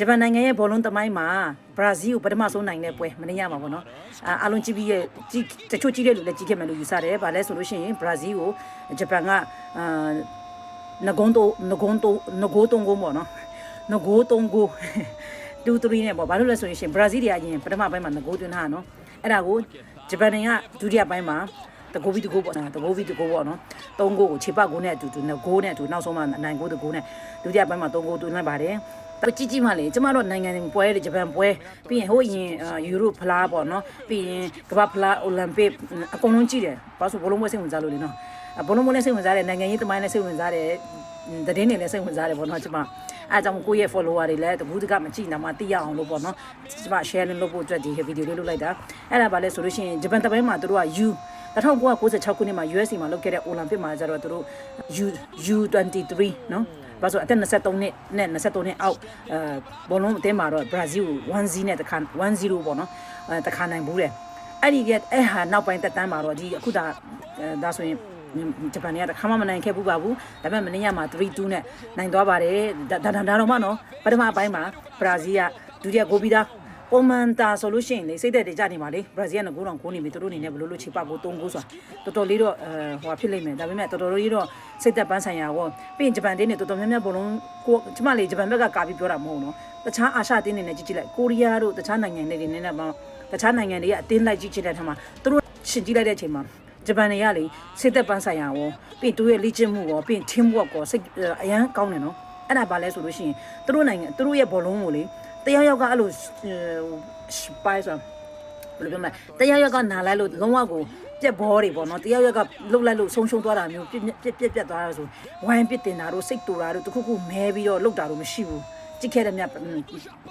ဂျပန်နိုင်ငံရဲ့ဘောလုံးသမိုင်းမှာဘရာဇီးကိုပထမဆုံးနိုင်တဲ့ပွဲမနေ့ညမှာပေါ့နော်အာအားလုံးကြည့်ပြီးရဲ့ကြည့်တချို့ကြည့်တဲ့လူလည်းကြည့်ခဲ့မယ်လို့ယူဆတယ်။ဘာလဲဆိုလို့ရှိရင်ဘရာဇီးကိုဂျပန်ကအာငကုံးတော့ငကုံးတော့ငကိုးတုံးကိုပေါ့နော်ငကိုးတုံးကို2 3နဲ့ပေါ့ဘာလို့လဲဆိုရင်ရှင်ဘရာဇီးတွေအရင်ပထမပိုင်းမှာငကိုးသွင်းတာနော်အဲ့ဒါကိုဂျပန်နိုင်ငံကဒုတိယပိုင်းမှာတကိုးပြီးတကိုးပေါ့နော်တကိုးပြီးတကိုးပေါ့နော်သုံးကိုကိုခြေပတ်ကိုနဲ့အတူတူငကိုးနဲ့အတူနောက်ဆုံးမှနိုင်ကိုတကိုးနဲ့ဒုတိယပိုင်းမှာသုံးကိုသွင်းလိုက်ပါတယ် တော့ကြည့်ကြည့်မှလေကျမတို့နိုင်ငံပွဲတွေဂျပန်ပွဲပြီးရင်ဟိုအရင်ယူရိုဖလားပေါ့နော်ပြီးရင်ကမ္ဘာဖလားအိုလံပစ်အကုန်လုံးကြည့်တယ်ဘာလို့ဆိုဘလုံးပွဲစိတ်ဝင်စားလို့လေနော်အဘလုံးပွဲလည်းစိတ်ဝင်စားတယ်နိုင်ငံရေးသမိုင်းလည်းစိတ်ဝင်စားတယ်သတင်းတွေလည်းစိတ်ဝင်စားတယ်ပေါ့နော်ကျမအားကြောင့်ကိုယ့်ရဲ့ follower တွေလည်းတကူးတကမကြည့်နာမှသိရအောင်လို့ပေါ့နော်ကျမ share လုပ်ဖို့အတွက်ဒီ video လေးလုပ်လိုက်တာအဲ့ဒါပါလဲဆိုလို့ရှိရင်ဂျပန်တပိုင်းမှာတို့က U 1996ခုနှစ်မှာ USA မှာလုပ်ခဲ့တဲ့အိုလံပစ်မှာကျတော့တို့ U U23 နော် ဘာလို့ဆိုအသက်23နှစ်နဲ့23နှစ်အောက်အဲဘောလုံးအသင်းမှာတော့ဘရာဇီးကို1-0နဲ့တခါ1-0ပေါ့နော်အဲတခါနိုင်ဘူးတယ်အဲ့ဒီကအဲ့ဟာနောက်ပိုင်းတက်တန်းမှာတော့ဒီအခုဒါဒါဆိုရင်ဂျပန်တွေကတခါမှမနိုင်ခဲ့ဘူးပါဘူးဒါပေမဲ့မနေ့ကမှ3-2နဲ့နိုင်သွားပါတယ်ဒါဒါဒါတော့မှနော်ပထမအပိုင်းမှာဘရာဇီးကဒုတိယဂိုးပြီးသား ပုံမှန်တာဆိုလို့ရှိရင်လေစိတ်သက်တွေကြနေပါလေဘရာဇီးကငကိုးတောင်ကိုးနေပြီသူတို့အနေနဲ့ဘလို့လို့ခြေပတ်ဖို့၃ကိုးဆိုတာတော်တော်လေးတော့အဲဟိုဖြစ်လိမ့်မယ်ဒါပေမဲ့တော်တော်လေးတော့စိတ်သက်ပန်းဆိုင်ရာကောပြီးရင်ဂျပန်တင်းတွေတော်တော်များများဘလုံးကိုကျမလေးဂျပန်ဘက်ကကာပြီးပြောတာမဟုတ်နော်တခြားအာရှတင်းတွေနဲ့ကြည့်ကြည့်လိုက်ကိုရီးယားတို့တခြားနိုင်ငံတွေနဲ့နဲ့ပေါ့တခြားနိုင်ငံတွေကအတင်းလိုက်ကြည့်ချင်တဲ့ထက်မှာသူတို့ရှင်ကြည့်လိုက်တဲ့အချိန်မှာဂျပန်တွေကလေစိတ်သက်ပန်းဆိုင်ရာရောပြီးသူရဲ့လေ့ကျင့်မှုရောပြီး team work ရောစိတ်အရန်ကောင်းတယ်နော်အဲ့ဒါဘာလဲဆိုလို့ရှိရင်သူတို့နိုင်ငံသူတို့ရဲ့ဘောလုံးကိုလေ တယောက်ယောက်ကအဲ့လိုပိုင်ဆိုဘယ်လိုပြောမလဲတယောက်ယောက်ကနာလိုက်လို့လုံးဝကိုပြက်ဘောတွေပေါ့နော်တယောက်ယောက်ကလှုပ်လိုက်လို့ဆုံးရှုံးသွားတာမျိုးပြက်ပြက်ပြက်ပြက်သွားတာဆိုဝိုင်းပစ်တင်တာတို့စိတ်တူတာတို့တခုခုမဲပြီးတော့လှုပ်တာတို့မရှိဘူး ကြည့်ခဲ့တယ်မြတ်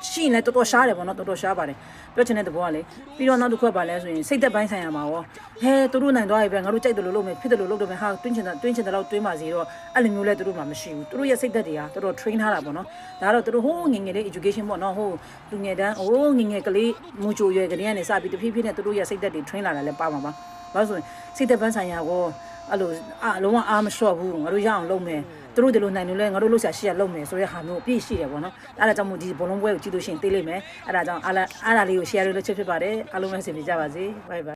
ရှိရင်လည်းတော်တော်ရှားတယ်ပေါ့နော်တော်တော်ရှားပါတယ်ပြောချင်တဲ့သဘောကလေပြီးတော့နောက်တစ်ခုကပါလဲဆိုရင်စိတ်သက်ပိုင်းဆိုင်ရာမှာရောဟဲသူတို့နိုင်သွားပြီပဲငါတို့ကြိုက်တယ်လို့လုပ်မယ်ဖြစ်တယ်လို့လုပ်တယ်မယ်ဟာတွင်းချင်တာတွင်းချင်တယ်လို့တွင်းပါစီတော့အဲ့လိုမျိုးလဲသူတို့မှမရှိဘူးသူတို့ရဲ့စိတ်သက်တွေကတော်တော် train ထားတာပေါ့နော်ဒါကတော့သူတို့ဟိုးငငယ်လေး education ပေါ့နော်ဟိုလူငယ်တန်းဟိုးငငယ်ကလေးမူချိုရွယ်ကလေးကနေစပြီးတဖြည်းဖြည်းနဲ့သူတို့ရဲ့စိတ်သက်တွေ train လာတာလည်းပါမှာပါဘာလို့ဆိုရင်စိတ်သက်ပိုင်းဆိုင်ရာကိုအဲ့လိုအလုံးဝအားမလျှော့ဘူးငါတို့ရအောင်လုပ်မယ် သူတို့ဒီလိုနိုင်လို့လဲငါတို့လှုပ်ရှားရှိရလုပ်မယ်ဆိုတဲ့ဟာမျိုးအပြည့်ရှိတယ်ပေါ့နော်အဲ့ဒါကြောင့်မို့ဒီဘလုံးပွဲကိုကြည့်လို့ရှိရင်သိလိမ့်မယ်အဲ့ဒါကြောင့်အားလားအားလားလေးကို share လုပ်လို့ချက်ဖြစ်ပါတယ်အားလုံးပဲဆင်ပြေကြပါစေ bye bye